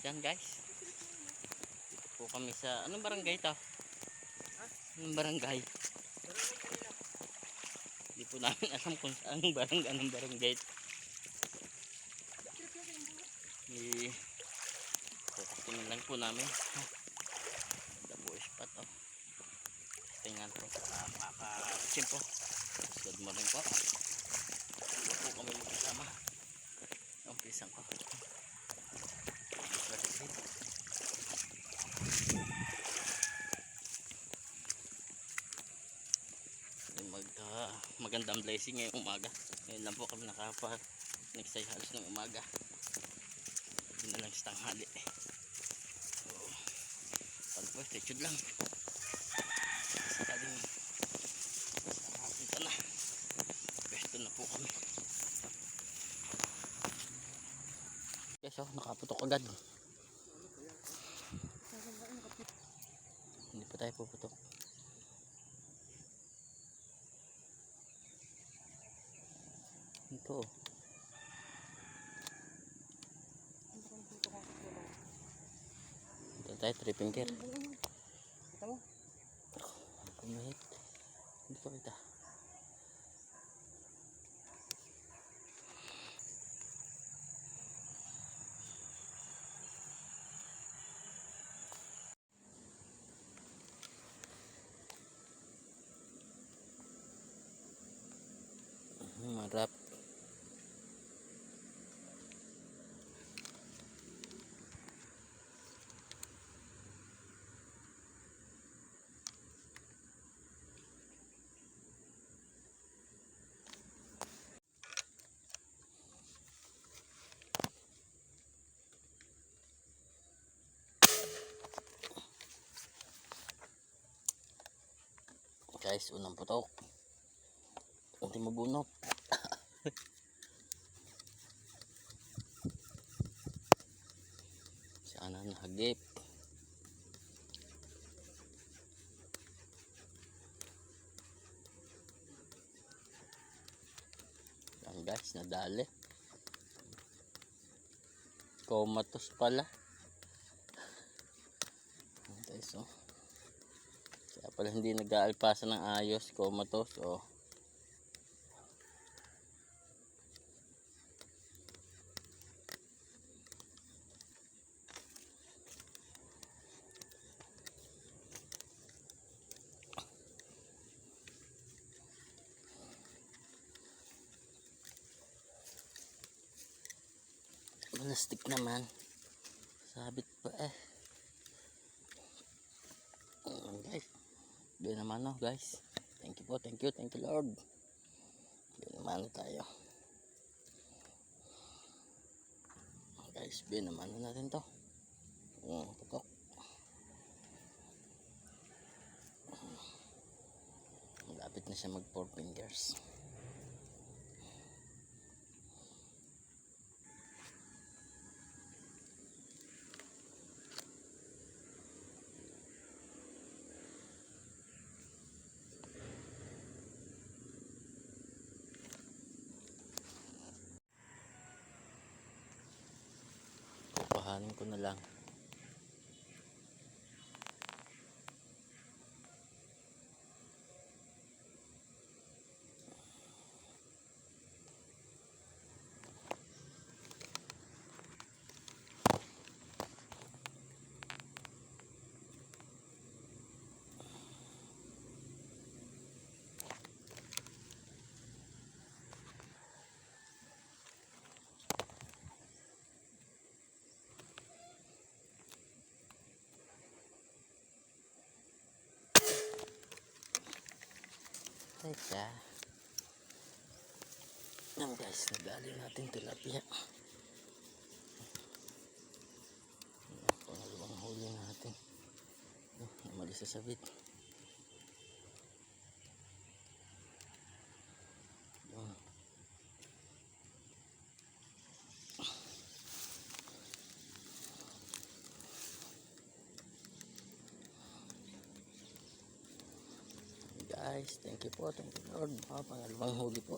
Yan guys. Dito po kami sa anong barangay to? Anong barangay? Hindi po namin alam kung saan barangay anong barangay. Eh, Tingnan lang po namin. The boy spot oh. Tingnan po sa makakachim po. Good morning po. Ito po kami magkasama. Ang pisang ko. Mag, ah, magandang blessing ngayong umaga. Ngayon lang po kami nakapa next ay halos ng umaga. Hindi na lang sa tanghali. So, pag po, stay lang. Sakaling nakakita na. Pwesto na po kami. Yes, oh, nakaputok agad. Hindi pa tayo puputok. Ito. oh. Ito tayo, three finger. Kita mo? Kumahit. Hindi ko kita. Guys, unang putok. Unti mabunot. Sana nahagip. Yan guys, nadali. Comatose pala. Guys, oh. Kaya pala hindi nag-aalpasa ng ayos, comatose, oh. Plastic naman. Sabit pa eh. Ayan, guys. Bien naman no guys. Thank you po, thank you, thank you Lord. Bien naman tayo. Guys, bien naman natin to. Oh, tutok. Malapit na siya mag four fingers. Kukuhanin ko na lang. Teka. Yan guys, nagali natin tilapia. Pangalawang huli natin. Namali sa sabit. Yan. Guys. Thank you po. Thank you Lord. Mga pangalawang huli po.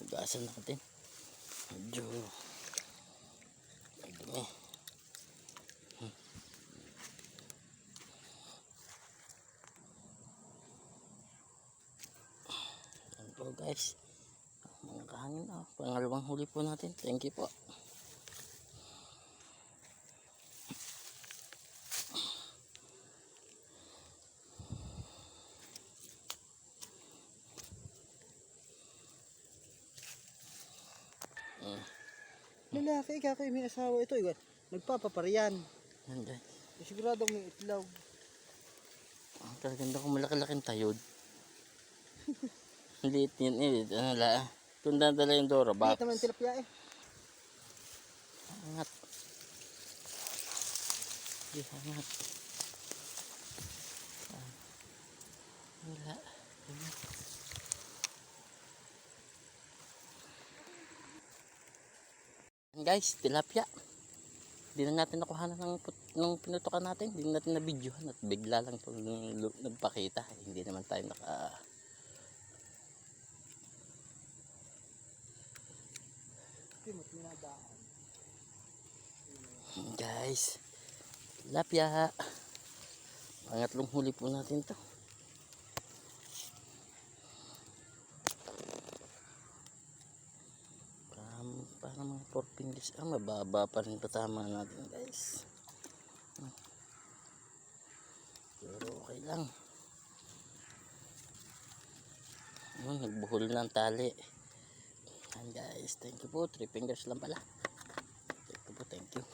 Hugasan natin. Medyo madumi. Hmm. Yan po guys. Mga kahangin na. Pangalawang huli po natin. Thank you po. Lalaki, kakay may asawa ito. eh. Nagpapaparian. Yan guys. Siguradong may itlaw. Ang kaganda kong malaki-laking tayod. Liit yan eh. Ano la? Kung dadala yung Dora box. Bakit naman tilapia eh? Angat. Di angat. Ah. Wala. Wala. Yan guys, tilapia. Hindi na natin nakuha ng, put- ng pinutukan natin. Hindi na natin na videohan at bigla lang po nagpakita. Hindi naman tayo naka. Guys, tilapia. Pangatlong huli po natin to. 14 days ah mababa pa rin patama natin guys. Pero okay lang. Oh, nagbuhol ng tali. And guys. Thank you po. 3 fingers lang pala. Thank you po thank you.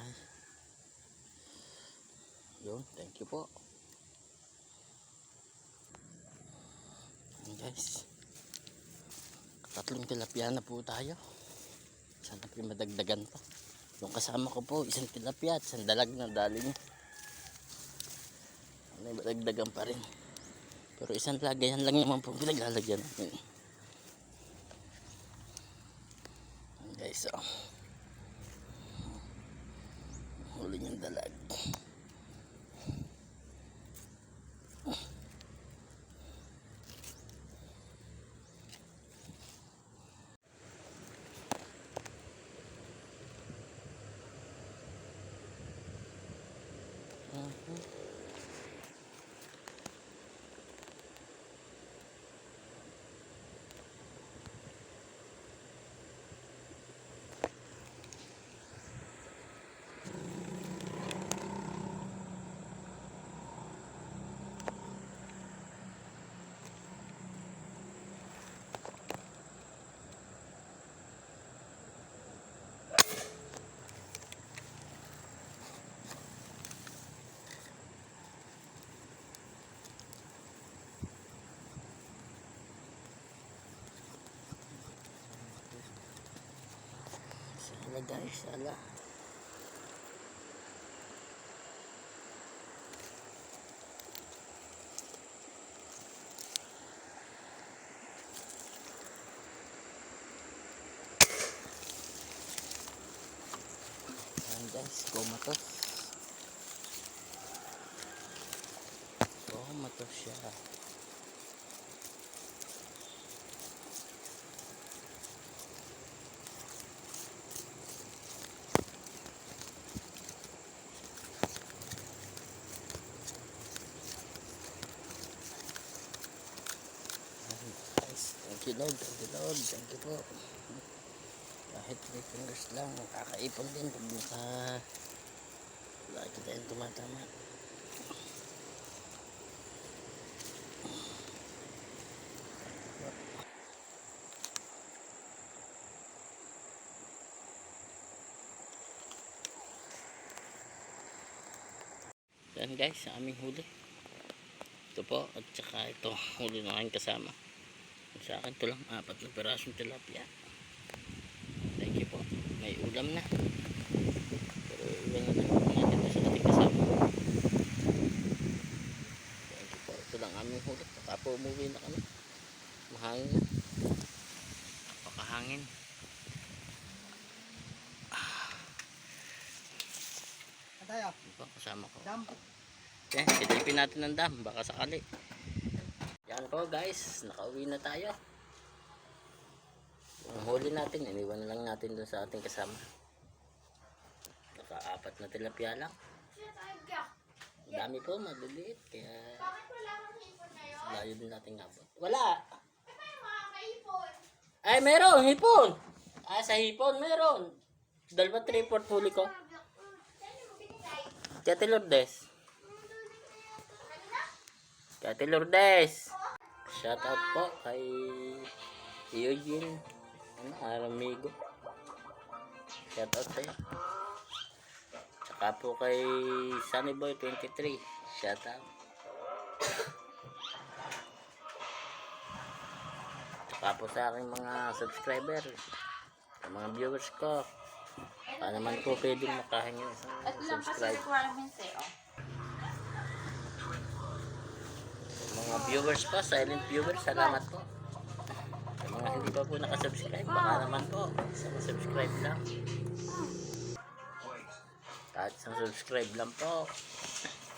Ay. yun thank you po. Guys. Tatlong tilapia na po tayo. Sana po madagdagan pa. Yung kasama ko po, isang tilapia at isang dalag na dali niya. Ano, madagdagan pa rin. Pero isang lagayan lang naman po pinaglalagyan natin. Guys, oh. Huli niyang dalag. Sala guys, sala. Ayan guys, kumatos. Kumatos siya. Guys, thank you Lord, thank you Lord, thank you po. Kahit 3 fingers lang, nakakaipon din pag naka lagi tayong tumatama. Yan guys, sa aming huli. Ito po, at saka ito, huli na kasama. Sa akin, ito lang, apat na pirasong tilapia. Thank you po. May ulam na. Pero iwan na lang natin sa ating kasama. Thank you po. Ito lang aming huli. Baka po umuwi na kami. Mahangin na. Pakahangin. Ano tayo? Ito po, kasama ko. Dam. Dave silipin natin ng dam. Baka sakali. Yan po guys. Nakauwi na tayo. Ang huli natin, iniwan na lang natin dun sa ating kasama. Naka-apat na tilapia lang. Ang dami po, maliliit. Kaya Bakit wala kang hipon ngayon? layo din natin abot. Wala! Eh. Ay, meron! Hipon! Ah, sa hipon, meron! Dalawa, three, four, huli ko. Kaya Lourdes. Kaya Lourdes. Shout out po kay Eugene. Ano, Aramigo. Shout out sa'yo. Tsaka po kay Sunnyboy 23. Shout out. Tsaka po sa aking mga subscriber. Sa mga viewers ko. Paano naman po pwedeng makahingi ng isang At lang kasi subscribe. requirements eh, oh. Mga viewers po, silent viewers, salamat po. Sa mga hindi pa po nakasubscribe, baka naman po, isang subscribe lang. Kahit isang subscribe lang po.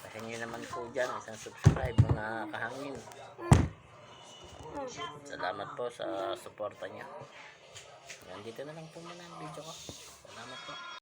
Pahingi naman po dyan, isang subscribe, mga kahangin. Salamat po sa suporta niya. Yan, dito na lang po muna ang video ko. Salamat po.